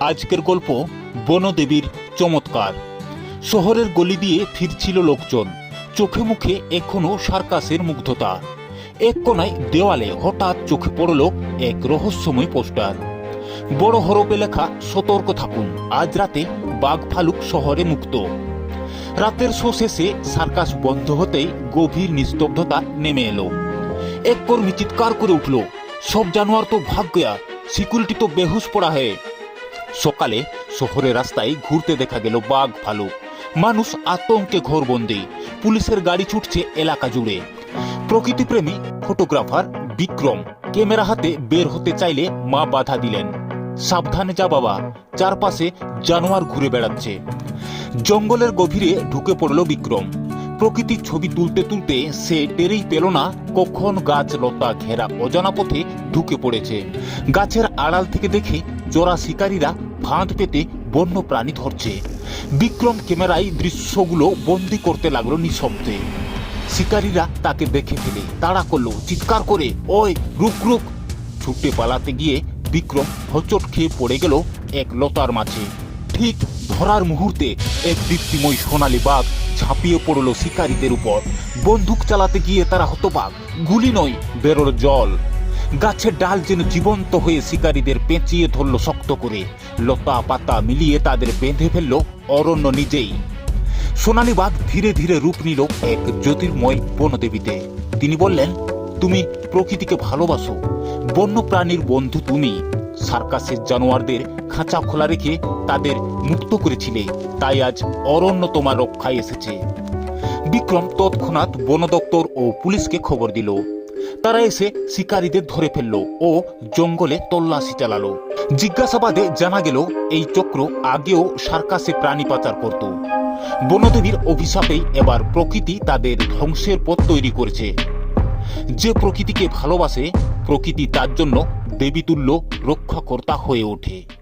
আজকের গল্প বনদেবীর চমৎকার। শহরের গলি দিয়ে ফিরছিল লোকজন। চোখে মুখে এখনও সার্কাসের মুগ্ধতা। এক কোনায় দেওয়ালে হঠাৎ চোখে পড়ল এক রহস্যময় পোস্টার। বড় হরপে লেখা, সতর্ক থাকুন, আজ রাতে বাঘ ভালুক শহরে মুক্ত। রাতের শো শেষে সার্কাস বন্ধ হতেই গভীর নিস্তব্ধতা নেমে এলো। এক কর্মী চিৎকার করে উঠল, সব জানোয়ার তো ভাগ সিকিউরিটি তো বেহুশ পড়া হে। সকালে শহরের রাস্তায় ঘুরতে দেখা গেল বাঘ ভালুক মানুষ আতঙ্কে ঘরবন্দি। পুলিশের গাড়ি ছুটছে এলাকা জুড়ে। প্রকৃতিপ্রেমী ফটোগ্রাফার বিক্রম ক্যামেরা হাতে বের হতে চাইলে মা বাধা দিলেন। সাবধানে যা বাবা, চারপাশে জানোয়ার ঘুরে বেড়াচ্ছে। জঙ্গলের গভীরে ঢুকে পড়ল বিক্রম। প্রকৃতির ছবি তুলতে তুলতে সে টেরেই পেল না কখন গাছ লতা ঘেরা অজানা পথে ঢুকে পড়েছে। গাছের আড়াল থেকে দেখে চোরা শিকারীরা ফাঁদ পেতে বন্য প্রাণী ধরছে। বিক্রম ক্যামেরায় দৃশ্যগুলো বন্দি করতে লাগল নিঃশব্দে। শিকারীরা তাকে দেখে ফেলে, তাড়া করল, চিৎকার করে, ওই, রুক রুক! ছুটে পালাতে গিয়ে বিক্রম হচট খেয়ে পড়ে গেল এক লতার মাঝে। ঠিক ধরার মুহূর্তে এক দীপ্তিময় সোনালী বাঘ ঝাঁপিয়ে পড়ল শিকারীদের উপর। বন্দুক চালাতে গিয়ে তারা হতবাক। গুলি নয় বেরোর জল। গাছের ডাল যেন জীবন্ত হয়ে শিকারীদের পেঁচিয়ে ধরল শক্ত করে। লতা পাতা মিলিয়ে তাদের বেঁধে ফেলল অরণ্য নিজেই। সোনালী বাঘ ধীরে ধীরে রূপ নিল এক জ্যোতির্ময় বনদেবীতে। তিনি বললেন, তুমি প্রকৃতিকে ভালোবাসো। বন্য প্রাণীর বন্ধু তুমি। সার্কাসের জানোয়ারদের খাঁচা খোলা রেখে তাদের মুক্ত করেছিলে। তাই আজ অরণ্য তোমার রক্ষায় এসেছে। বিক্রম তৎক্ষণাৎ বন দপ্তর ও পুলিশকে খবর দিল। তারা এসে শিকারীদের ধরে ফেলল ও জঙ্গলে তল্লাশি চালালো। জিজ্ঞাসাবাদে জানা গেল, এই চক্র আগেও সার্কাসে প্রাণী পাচার করত। বনদেবীর অভিশাপেই এবার প্রকৃতি তাদের ধ্বংসের পথ তৈরি করেছে। যে প্রকৃতিকে ভালোবাসে, প্রকৃতি তার জন্য দেবীতুল্য রক্ষাকর্তা হয়ে ওঠে।